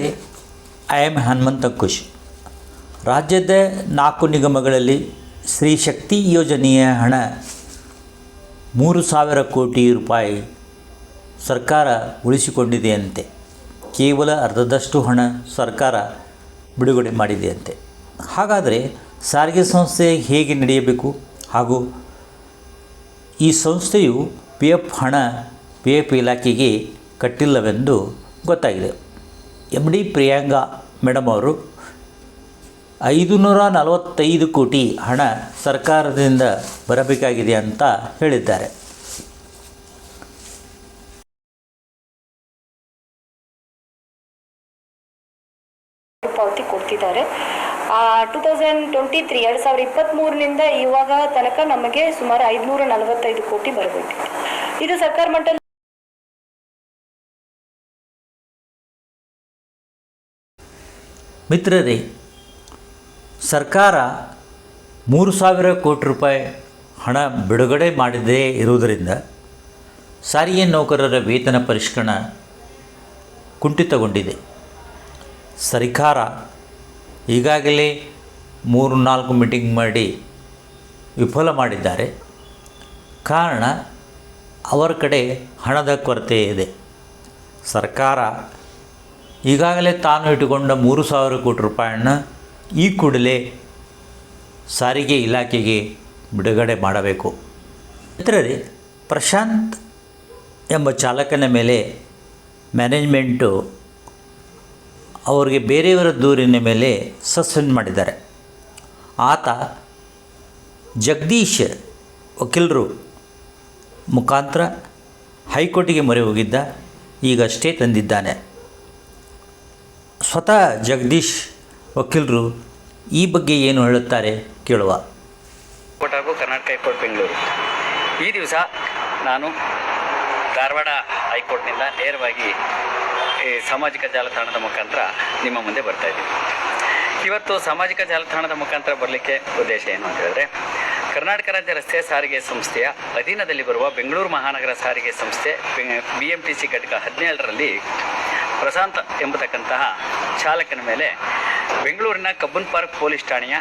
ರೀ I am Hanumantha Kush ರಾಜ್ಯದ ನಾಲ್ಕು ನಿಗಮಗಳಲ್ಲಿ ಶ್ರೀ ಶಕ್ತಿ ಯೋಜನೆಯ ಹಣ ಮೂರು ಸಾವಿರ ಕೋಟಿ ರೂಪಾಯಿ ಸರ್ಕಾರ ಉಳಿಸಿಕೊಂಡಿದೆಯಂತೆ. ಕೇವಲ ಅರ್ಧದಷ್ಟು ಹಣ ಸರ್ಕಾರ ಬಿಡುಗಡೆ ಮಾಡಿದೆಯಂತೆ. ಹಾಗಾದರೆ ಸಾರಿಗೆ ಸಂಸ್ಥೆ ಹೇಗೆ ನಡೆಯಬೇಕು? ಹಾಗೂ ಈ ಸಂಸ್ಥೆಯು ಪಿ ಎಫ್ ಹಣ ಪಿ ಎಫ್ ಇಲಾಖೆಗೆ ಕಟ್ಟಿಲ್ಲವೆಂದು ಗೊತ್ತಾಗಿದೆ. ಎಂ ಡಿ ಪ್ರಿಯಾಂಕಾ ಮೇಡಮ್ ಅವರು ಐದು ನೂರ ನಲವತ್ತೈದು ಕೋಟಿ ಹಣ ಸರ್ಕಾರದಿಂದ ಬರಬೇಕಾಗಿದೆ ಅಂತ ಹೇಳಿದ್ದಾರೆ. ಪಾವತಿ ಕೊಡ್ತಿದ್ದಾರೆ. ಟೂ ತೌಸಂಡ್ ಟ್ವೆಂಟಿ ತ್ರೀ ಎರಡು ಸಾವಿರದ ಇಪ್ಪತ್ತ್ಮೂರನಿಂದ ಇವಾಗ ತನಕ ನಮಗೆ ಸುಮಾರು ಐದುನೂರ ನಲವತ್ತೈದು ಕೋಟಿ ಬರಬೇಕಿತ್ತು. ಇದು ಸರ್ಕಾರ ಮಟ್ಟದಲ್ಲಿ ಮಿತ್ರರೇ, ಸರ್ಕಾರ ಮೂರು ಸಾವಿರ ಕೋಟಿ ರೂಪಾಯಿ ಹಣ ಬಿಡುಗಡೆ ಮಾಡಿದೇ ಇರುವುದರಿಂದ ಸಾರಿಗೆ ನೌಕರರ ವೇತನ ಪರಿಷ್ಕರಣ ಕುಂಠಿತಗೊಂಡಿದೆ. ಸರ್ಕಾರ ಈಗಾಗಲೇ ಮೂರು ನಾಲ್ಕು ಮೀಟಿಂಗ್ ಮಾಡಿ ವಿಫಲ ಮಾಡಿದ್ದಾರೆ. ಕಾರಣ, ಅವರ ಕಡೆ ಹಣದ ಕೊರತೆ ಇದೆ. ಸರ್ಕಾರ ಈಗಾಗಲೇ ತಾನು ಇಟ್ಟುಕೊಂಡ ಮೂರು ಸಾವಿರ ಕೋಟಿ ರೂಪಾಯಿಯನ್ನು ಈ ಕೂಡಲೇ ಸಾರಿಗೆ ಇಲಾಖೆಗೆ ಬಿಡುಗಡೆ ಮಾಡಬೇಕು. ಮಿತ್ರರೇ, ಪ್ರಶಾಂತ್ ಎಂಬ ಚಾಲಕನ ಮೇಲೆ ಮ್ಯಾನೇಜ್ಮೆಂಟು ಅವರಿಗೆ ಬೇರೆಯವರ ದೂರಿನ ಮೇಲೆ ಸಸ್ಪೆಂಡ್ ಮಾಡಿದ್ದಾರೆ. ಆತ ಜಗದೀಶ್ ವಕೀಲರು ಮುಖಾಂತರ ಹೈಕೋರ್ಟಿಗೆ ಮೊರೆ ಹೋಗಿದ್ದ ಈಗಷ್ಟೇ ತಂದಿದ್ದಾನೆ. ಸ್ವತಃ ಜಗದೀಶ್ ವಕೀಲರು ಈ ಬಗ್ಗೆ ಏನು ಹೇಳುತ್ತಾರೆ ಕೇಳುವ. ಹೈಕೋರ್ಟ್ ಹಾಗೂ ಕರ್ನಾಟಕ ಹೈಕೋರ್ಟ್ ಬೆಂಗಳೂರು. ಈ ದಿವಸ ನಾನು ಧಾರವಾಡ ಹೈಕೋರ್ಟ್ನಿಂದ ನೇರವಾಗಿ ಸಾಮಾಜಿಕ ಜಾಲತಾಣದ ಮುಖಾಂತರ ನಿಮ್ಮ ಮುಂದೆ ಬರ್ತಾ ಇದ್ದೀನಿ. ಇವತ್ತು ಸಾಮಾಜಿಕ ಜಾಲತಾಣದ ಮುಖಾಂತರ ಬರಲಿಕ್ಕೆ ಉದ್ದೇಶ ಏನು ಅಂತ ಹೇಳಿದ್ರೆ, ಕರ್ನಾಟಕ ರಾಜ್ಯ ರಸ್ತೆ ಸಾರಿಗೆ ಸಂಸ್ಥೆಯ ಅಧೀನದಲ್ಲಿ ಬರುವ ಬೆಂಗಳೂರು ಮಹಾನಗರ ಸಾರಿಗೆ ಸಂಸ್ಥೆ, ಬಿ ಎಂ ಟಿ ಸಿ ಘಟಕ ಹದಿನೇಳರಲ್ಲಿ ಪ್ರಶಾಂತ್ ಎಂಬತಕ್ಕಂತಹ ಚಾಲಕನ ಮೇಲೆ ಬೆಂಗಳೂರಿನ ಕಬ್ಬನ್ ಪಾರ್ಕ್ ಪೊಲೀಸ್ ಠಾಣೆಯ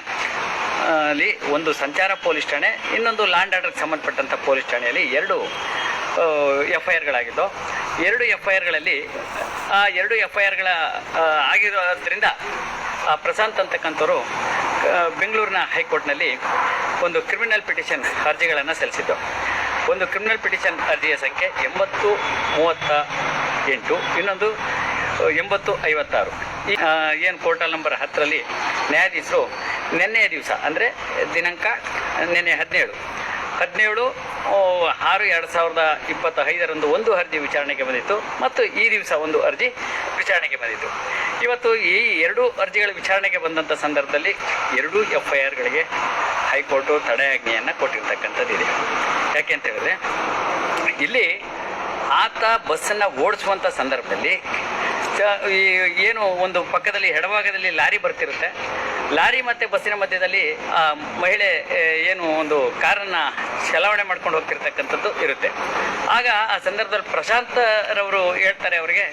ಅಲ್ಲಿ ಒಂದು ಸಂಚಾರ ಪೊಲೀಸ್ ಠಾಣೆ, ಇನ್ನೊಂದು ಲ್ಯಾಂಡ್ ಆರ್ಡರ್ಗೆ ಸಂಬಂಧಪಟ್ಟಂಥ ಪೊಲೀಸ್ ಠಾಣೆಯಲ್ಲಿ ಎರಡು ಎಫ್ ಐ ಆರ್ಗಳಾಗಿದ್ದು ಎರಡು ಎಫ್ ಐ ಆರ್ಗಳಲ್ಲಿ ಆ ಎರಡು ಎಫ್ ಐ ಆರ್ಗಳ ಆಗಿರೋದ್ರಿಂದ, ಆ, ಪ್ರಶಾಂತ್ ಅಂತಕ್ಕಂಥವ್ರು ಬೆಂಗಳೂರಿನ ಹೈಕೋರ್ಟ್ನಲ್ಲಿ ಒಂದು ಕ್ರಿಮಿನಲ್ ಪಿಟಿಷನ್ ಅರ್ಜಿಗಳನ್ನು ಸಲ್ಲಿಸಿದ್ದು. ಒಂದು ಕ್ರಿಮಿನಲ್ ಪಿಟಿಷನ್ ಅರ್ಜಿಯ ಸಂಖ್ಯೆ ಎಂಬತ್ತು, ಮೂವತ್ತ ಎಂಟು, ಇನ್ನೊಂದು ಎಂಬತ್ತು, ಐವತ್ತಾರು. ಏನು ಪೋರ್ಟಲ್ ನಂಬರ್ ಹತ್ತರಲ್ಲಿ ನ್ಯಾಯಾಧೀಶರು ನಿನ್ನೆಯ ದಿವಸ, ಅಂದರೆ ದಿನಾಂಕ ನಿನ್ನೆ ಹದಿನೇಳು ಹದಿನೇಳು ಆರು ಎರಡು ಸಾವಿರದ ಇಪ್ಪತ್ತ ಐದರಂದು ಒಂದು ಅರ್ಜಿ ವಿಚಾರಣೆಗೆ ಬಂದಿತ್ತು ಮತ್ತು ಈ ದಿವಸ ಒಂದು ಅರ್ಜಿ ವಿಚಾರಣೆಗೆ ಬಂದಿತ್ತು. ಇವತ್ತು ಈ ಎರಡು ಅರ್ಜಿಗಳ ವಿಚಾರಣೆಗೆ ಬಂದಂಥ ಸಂದರ್ಭದಲ್ಲಿ ಎರಡೂ ಎಫ್ ಐ ಆರ್ಗಳಿಗೆ ಹೈಕೋರ್ಟು ತಡೆಯಾಜ್ಞೆಯನ್ನು ಕೊಟ್ಟಿರ್ತಕ್ಕಂಥದ್ದಿದೆ. ಯಾಕೆ ಅಂತ ಹೇಳಿದ್ರೆ, ಇಲ್ಲಿ ಆತ ಬಸ್ಸನ್ನು ಓಡಿಸುವಂಥ ಸಂದರ್ಭದಲ್ಲಿ ಏನು ಒಂದು ಪಕ್ಕದಲ್ಲಿ ಎಡಭಾಗದಲ್ಲಿ ಲಾರಿ ಬರ್ತಿರುತ್ತೆ. ಲಾರಿ ಮತ್ತು ಬಸ್ಸಿನ ಮಧ್ಯದಲ್ಲಿ ಮಹಿಳೆ ಏನು ಒಂದು ಕಾರನ್ನು ಚಲಾವಣೆ ಮಾಡ್ಕೊಂಡು ಹೋಗ್ತಿರ್ತಕ್ಕಂಥದ್ದು ಇರುತ್ತೆ. ಆಗ ಆ ಸಂದರ್ಭದಲ್ಲಿ ಪ್ರಶಾಂತರವರು ಹೇಳ್ತಾರೆ ಅವರಿಗೆ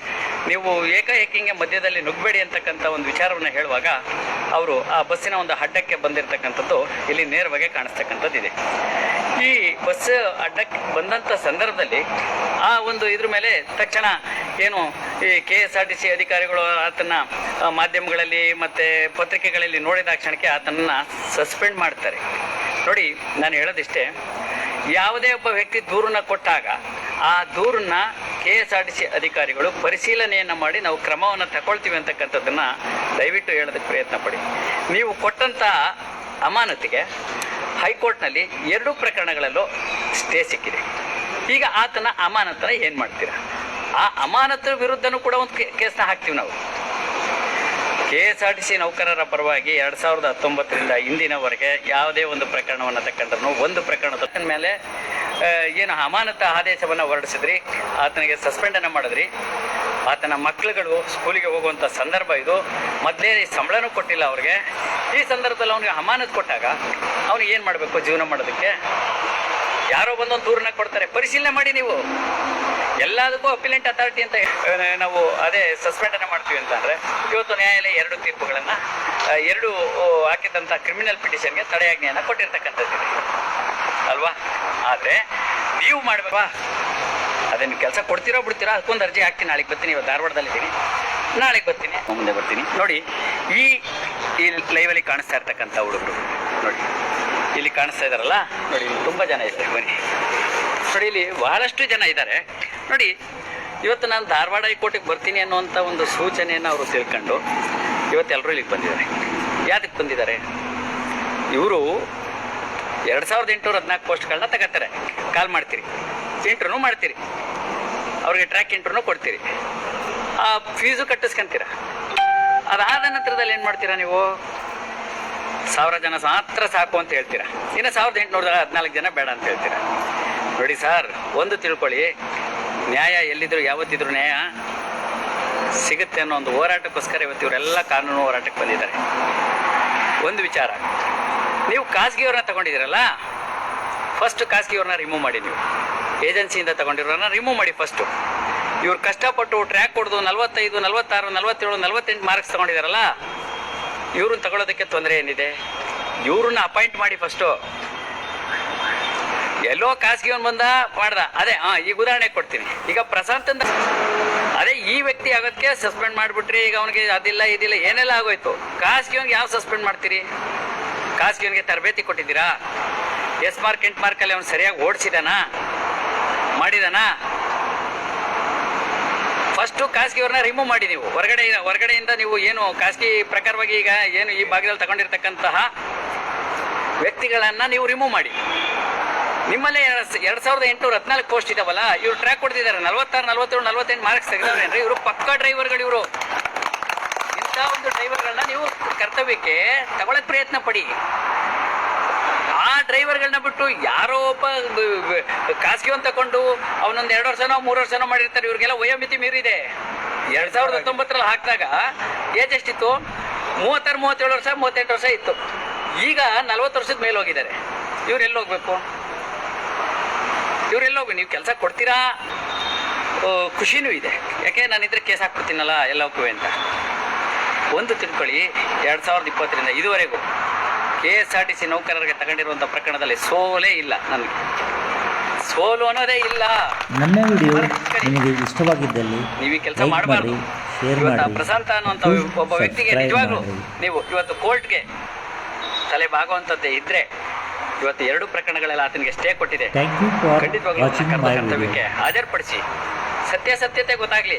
ನೀವು ಏಕಾಏಕಿಂಗೆ ಮಧ್ಯದಲ್ಲಿ ನುಗ್ಬೇಡಿ ಅಂತಕ್ಕಂಥ ಒಂದು ವಿಚಾರವನ್ನು ಹೇಳುವಾಗ ಅವರು ಆ ಬಸ್ಸಿನ ಒಂದು ಅಡ್ಡಕ್ಕೆ ಬಂದಿರತಕ್ಕಂಥದ್ದು ಇಲ್ಲಿ ನೇರವಾಗಿ ಕಾಣಿಸ್ತಕ್ಕಂಥದ್ದಿದೆ. ಈ ಬಸ್ ಅಡ್ಡಕ್ಕೆ ಬಂದಂಥ ಸಂದರ್ಭದಲ್ಲಿ ಆ ಒಂದು ಇದ್ರ ಮೇಲೆ ತಕ್ಷಣ ಏನು ಈ K S R T C ಅಧಿಕಾರಿಗಳು ಆತನ ಮಾಧ್ಯಮಗಳಲ್ಲಿ ಮತ್ತು ಪತ್ರಿಕೆಗಳಲ್ಲಿ ನೋಡಿದ ಕ್ಷಣಕ್ಕೆ ಆತನನ್ನು ಸಸ್ಪೆಂಡ್ ಮಾಡ್ತಾರೆ. ನೋಡಿ, ನಾನು ಹೇಳೋದಿಷ್ಟೇ, ಯಾವುದೇ ಒಬ್ಬ ವ್ಯಕ್ತಿ ದೂರನ್ನ ಕೊಟ್ಟಾಗ ಆ ದೂರನ್ನ K S R T C ಅಧಿಕಾರಿಗಳು ಪರಿಶೀಲನೆಯನ್ನು ಮಾಡಿ ನಾವು ಕ್ರಮವನ್ನು ತಗೊಳ್ತೀವಿ ಅಂತಕ್ಕಂಥದ್ದನ್ನು ದಯವಿಟ್ಟು ಹೇಳೋದಕ್ಕೆ ಪ್ರಯತ್ನ ಪಡಿ. ನೀವು ಕೊಟ್ಟಂಥ ಅಮಾನತಿಗೆ ಹೈಕೋರ್ಟ್ನಲ್ಲಿ ಎರಡೂ ಪ್ರಕರಣಗಳಲ್ಲೂ ಸ್ಟೇ ಸಿಕ್ಕಿದೆ. ಈಗ ಆತನ ಅಮಾನತನ ಏನು ಮಾಡ್ತೀರಾ? ಆ ಅಮಾನತರ ವಿರುದ್ಧನೂ ಕೂಡ ಒಂದು ಕೇಸ್ನ ಹಾಕ್ತೀವಿ ನಾವು. K S R T C ನೌಕರರ ಪರವಾಗಿ ಎರಡು ಸಾವಿರದ ಹತ್ತೊಂಬತ್ತರಿಂದ ಇಂದಿನವರೆಗೆ ಯಾವುದೇ ಒಂದು ಪ್ರಕರಣವನ್ನು ತಕ್ಕಂಥ ಒಂದು ಪ್ರಕರಣದ ಮೇಲೆ ಏನು ಅಮಾನತ ಆದೇಶವನ್ನು ಹೊರಡಿಸಿದ್ರಿ? ಆತನಿಗೆ ಸಸ್ಪೆಂಡನ್ನು ಮಾಡಿದ್ರಿ. ಆತನ ಮಕ್ಕಳುಗಳು ಸ್ಕೂಲಿಗೆ ಹೋಗುವಂಥ ಸಂದರ್ಭ ಇದು. ಮೊದಲೇ ಸಂಬಳನೂ ಕೊಟ್ಟಿಲ್ಲ ಅವ್ರಿಗೆ. ಈ ಸಂದರ್ಭದಲ್ಲಿ ಅವನಿಗೆ ಅಮಾನತ್ ಕೊಟ್ಟಾಗ ಅವ್ನಿಗೆ ಏನು ಮಾಡಬೇಕು ಜೀವನ ಮಾಡೋದಕ್ಕೆ? ಯಾರೋ ಬಂದೊಂದು ದೂರನ್ನ ಕೊಡ್ತಾರೆ. ಪರಿಶೀಲನೆ ಮಾಡಿ ನೀವು. ಎಲ್ಲದಕ್ಕೂ ಅಪಿಲೆಂಟ್ ಅಥಾರಿಟಿ ಅಂತ ನಾವು ಅದೇ ಸಸ್ಪೆಂಡನ್ನು ಮಾಡ್ತೀವಿ ಅಂತಂದರೆ ಇವತ್ತು ನ್ಯಾಯಾಲಯ ಎರಡು ತೀರ್ಪುಗಳನ್ನು ಎರಡು ಹಾಕಿದಂಥ ಕ್ರಿಮಿನಲ್ ಪಿಟಿಷನ್ಗೆ ತಡೆಯಾಜ್ಞೆಯನ್ನು ಕೊಟ್ಟಿರ್ತಕ್ಕಂಥದ್ದಿದೆ. ಅಲ್ವಾ? ಆದರೆ ನೀವು ಮಾಡಬೇಕಾ ಅದನ್ನು ಕೆಲಸ ಕೊಡ್ತೀರೋ ಬಿಡ್ತೀರಾ ಅದಕ್ಕೊಂದು ಅರ್ಜಿ ಹಾಕ್ತೀನಿ. ನಾಳೆಗೆ ಬರ್ತೀನಿ, ಇವತ್ತು ಧಾರವಾಡದಲ್ಲಿದ್ದೀನಿ ನಾಳೆಗೆ ಬರ್ತೀನಿ. ಮುಂದೆ ಬರ್ತೀನಿ. ನೋಡಿ, ಈ ಈ ಲೈವಲ್ಲಿ ಕಾಣಿಸ್ತಾ ಇರ್ತಕ್ಕಂಥ ಹುಡುಗರು, ನೋಡಿ. ಇಲ್ಲಿ ಕಾಣಿಸ್ತಾ ಇದ್ದಾರಲ್ಲ ನೋಡಿ, ಇಲ್ಲಿ ತುಂಬ ಜನ ಇದ್ದಾರೆ. ಬನ್ನಿ. ನೋಡಿ, ಇಲ್ಲಿ ಬಹಳಷ್ಟು ಜನ ಇದ್ದಾರೆ. ನೋಡಿ, ಇವತ್ತು ನಾನು ಧಾರವಾಡ ಹೈಕೋರ್ಟಿಗೆ ಬರ್ತೀನಿ ಅನ್ನುವಂಥ ಒಂದು ಸೂಚನೆಯನ್ನು ಅವರು ತಿಳ್ಕೊಂಡು ಇವತ್ತು ಎಲ್ಲರೂ ಇಲ್ಲಿಗೆ ಬಂದಿದ್ದಾರೆ. ಯಾತಕ್ಕೆ ಬಂದಿದ್ದಾರೆ? ಇವರು ಎರಡು ಸಾವಿರದ ಎಂಟುನೂರ ಹದಿನಾಲ್ಕು ಪೋಸ್ಟ್ಗಳನ್ನ ತಗೋತಾರೆ. ಕಾಲ್ ಮಾಡ್ತೀರಿ. ಇಂಟ್ರೂ ಮಾಡ್ತೀರಿ. ಅವ್ರಿಗೆ ಟ್ರ್ಯಾಕ್ ಇಂಟ್ರೂ ಕೊಡ್ತೀರಿ. ಆ ಫೀಸು ಕಟ್ಟಿಸ್ಕೊಂತೀರ? ಅದಾದ ನಂತರದಲ್ಲಿ ಏನು ಮಾಡ್ತೀರಾ ನೀವು? ಸಾವಿರ ಜನ ಮಾತ್ರ ಸಾಕು ಅಂತ ಹೇಳ್ತೀರಾ? ಇನ್ನು ಸಾವಿರದ ಎಂಟುನೂರ ಹದಿನಾಲ್ಕು ಜನ ಬೇಡ ಅಂತ ಹೇಳ್ತೀರಾ? ನೋಡಿ ಸರ್, ಒಂದು ತಿಳ್ಕೊಳ್ಳಿ. ನ್ಯಾಯ ಎಲ್ಲಿದ್ರು ಯಾವತ್ತಿದ್ರು ನ್ಯಾಯ ಸಿಗುತ್ತೆ ಅನ್ನೋ ಒಂದು ಹೋರಾಟಕ್ಕೋಸ್ಕರ ಇವತ್ತು ಇವರೆಲ್ಲ ಕಾನೂನು ಹೋರಾಟಕ್ಕೆ ಬಂದಿದ್ದಾರೆ. ಒಂದು ವಿಚಾರ. ನೀವು ಖಾಸಗಿಯವ್ರನ್ನ ತಗೊಂಡಿದ್ದೀರಲ್ಲ? ಫಸ್ಟ್ ಖಾಸಗಿಯವ್ರನ್ನ ರಿಮೂವ್ ಮಾಡಿ ನೀವು. ಏಜೆನ್ಸಿಯಿಂದ ತಗೊಂಡಿರೋರನ್ನ ರಿಮೂವ್ ಮಾಡಿ ಫಸ್ಟು ಇವ್ರು ಕಷ್ಟಪಟ್ಟು ಟ್ರ್ಯಾಕ್ ಹೊಡೆದು ನಲ್ವತ್ತೈದು, ನಲ್ವತ್ತಾರು, ನಲ್ವತ್ತೇಳು, ನಲ್ವತ್ತೆಂಟು ಮಾರ್ಕ್ಸ್ ತಗೊಂಡಿದ್ದಾರಲ್ಲ ಇವ್ರನ್ನ ತಗೊಳ್ಳೋದಕ್ಕೆ ತೊಂದರೆ ಏನಿದೆ? ಇವ್ರನ್ನ ಅಪಾಯಿಂಟ್ ಮಾಡಿ ಫಸ್ಟು ಎಲ್ಲೋ ಖಾಸಗಿಯವನ್ ಬಂದ ಮಾಡ್ದ. ಅದೇ, ಹಾಂ, ಈಗ ಉದಾಹರಣೆ ಕೊಡ್ತೀನಿ. ಈಗ ಪ್ರಶಾಂತ್ ಅಂತ ಅದೇ, ಈ ವ್ಯಕ್ತಿ ಆಗೋದಕ್ಕೆ ಸಸ್ಪೆಂಡ್ ಮಾಡಿಬಿಟ್ರಿ. ಈಗ ಅವನಿಗೆ ಅದಿಲ್ಲ, ಇದಿಲ್ಲ, ಏನೆಲ್ಲ ಆಗೋಯ್ತು? ಖಾಸಗಿಯವನ್ಗೆ ಯಾವ ಸಸ್ಪೆಂಡ್ ಮಾಡ್ತೀರಿ? ಖಾಸಗಿಯವನಿಗೆ ತರಬೇತಿ ಕೊಟ್ಟಿದ್ದೀರಾ? ಎಸ್ ಮಾರ್ಕ್, ಎಂಟು ಮಾರ್ಕಲ್ಲಿ ಅವನು ಸರಿಯಾಗಿ ಓಡಿಸಿದಾನ? ಮಾಡಿದಾನಾ? ಫಸ್ಟು ಖಾಸಗಿಯವ್ರನ್ನ ರಿಮೂವ್ ಮಾಡಿ ನೀವು. ಹೊರಗಡೆ, ಹೊರಗಡೆಯಿಂದ ನೀವು ಏನು ಖಾಸಗಿ ಪ್ರಕಾರವಾಗಿ ಈಗ ಏನು ಈ ಭಾಗದಲ್ಲಿ ತಗೊಂಡಿರ್ತಕ್ಕಂತಹ ವ್ಯಕ್ತಿಗಳನ್ನು ನೀವು ರಿಮೂವ್ ಮಾಡಿ. ನಿಮ್ಮಲ್ಲೇ ಎರಡು ಸಾವಿರದ ಎಂಟುನೂರ ಹದಿನಾಲ್ಕು ಪೋಸ್ಟ್ ಇದಾವಲ್ಲ, ಇವ್ರು ಟ್ರ್ಯಾಕ್ ಕೊಡ್ತಿದ್ದಾರೆ. ನಲ್ವತ್ತಾರು, ನಲ್ವತ್ತೇಳು ನಲ್ವತ್ತೆಂಟು ಮಾರ್ಕ್ಸ್ ತೆಗೆದವ್ರೇನ್ರಿ? ಇವರು ಪಕ್ಕ ಡ್ರೈವರ್ಗಳು ಇವರು. ಇಂಥ ಒಂದು ಡ್ರೈವರ್ಗಳನ್ನ ನೀವು ಕರ್ತವ್ಯಕ್ಕೆ ತಗೊಳಕ್ ಪ್ರಯತ್ನ ಪಡಿ. ಆ ಡ್ರೈವರ್ಗಳನ್ನ ಬಿಟ್ಟು ಯಾರೋ ಒಬ್ಬ ಖಾಸಗಿವನ್ ತಗೊಂಡು ಅವನೊಂದು ಎರಡು ವರ್ಷನೋ ಮೂರು ವರ್ಷನೋ ಮಾಡಿರ್ತಾರೆ, ಇವ್ರಿಗೆಲ್ಲ ವಯೋಮಿತಿ ಮೀರಿದೆ. ಎರಡ್ ಸಾವಿರದ ಹತ್ತೊಂಬತ್ತರಲ್ಲಿ ಹಾಕಿದಾಗ ಏಜ್ ಎಷ್ಟಿತ್ತು? ಮೂವತ್ತಾರು, ಮೂವತ್ತೇಳು ವರ್ಷ, ಮೂವತ್ತೆಂಟು ವರ್ಷ ಇತ್ತು. ಈಗ ನಲ್ವತ್ತು ವರ್ಷದ ಮೇಲೆ ಹೋಗಿದ್ದಾರೆ. ಇವ್ರು ಎಲ್ಲಿ ಹೋಗ್ಬೇಕು? ಇವ್ರು ಎಲ್ಲಿ ಹೋಗ್ಬೇಕು? ನೀವು ಕೆಲಸ ಕೊಡ್ತೀರಾ? ಖುಷಿನೂ ಇದೆ. ಯಾಕೆ? ನಾನಿದ್ರೆ ಕೇಸ್ ಹಾಕ್ಬಿಡ್ತೀನಲ್ಲ ಎಲ್ಲಕ್ಕೂ ಅಂತ. ಒಂದು ತಿಳ್ಕೊಳ್ಳಿ ಎರಡು ಸಾವಿರದ ಇಪ್ಪತ್ತರಿಂದ ಇದುವರೆಗೂ K S R T C ನೌಕರರಿಗೆ ತಗೊಂಡಿರುವಂಥ ಪ್ರಕರಣದಲ್ಲಿ ಸೋಲೇ ಇಲ್ಲ ನನಗೆ. ಸೋಲು ಅನ್ನೋದೇ ಇಲ್ಲ. ನನ್ನ ವಿಡಿಯೋ ನಿಮಗೆ ಇಷ್ಟವಾಗಿದ್ದಲ್ಲಿ ನೀವು ಕೆಲಸ ಮಾಡಬಾರ್ದು. ಮಾಡಿ ಇವತ್ತು ಪ್ರಶಾಂತ ಅನ್ನುವಂಥ ಒಬ್ಬ ವ್ಯಕ್ತಿಗೆ ನಿಜವಾಗ್ಲು ನೀವು ಇವತ್ತು ಕೋರ್ಟ್ಗೆ ತಲೆ ಬಾಗುವಂಥದ್ದೇ ಇದ್ರೆ ಇವತ್ತು ಎರಡು ಪ್ರಕರಣಗಳೆಲ್ಲ ಆತನಿಗೆ ಸ್ಟೇ ಕೊಟ್ಟಿದೆ. ಖಂಡಿತವಾಗಿ ಕರ್ತವ್ಯಕ್ಕೆ ಹಾಜರುಪಡಿಸಿ. ಸತ್ಯಾಸತ್ಯತೆ ಗೊತ್ತಾಗ್ಲಿ.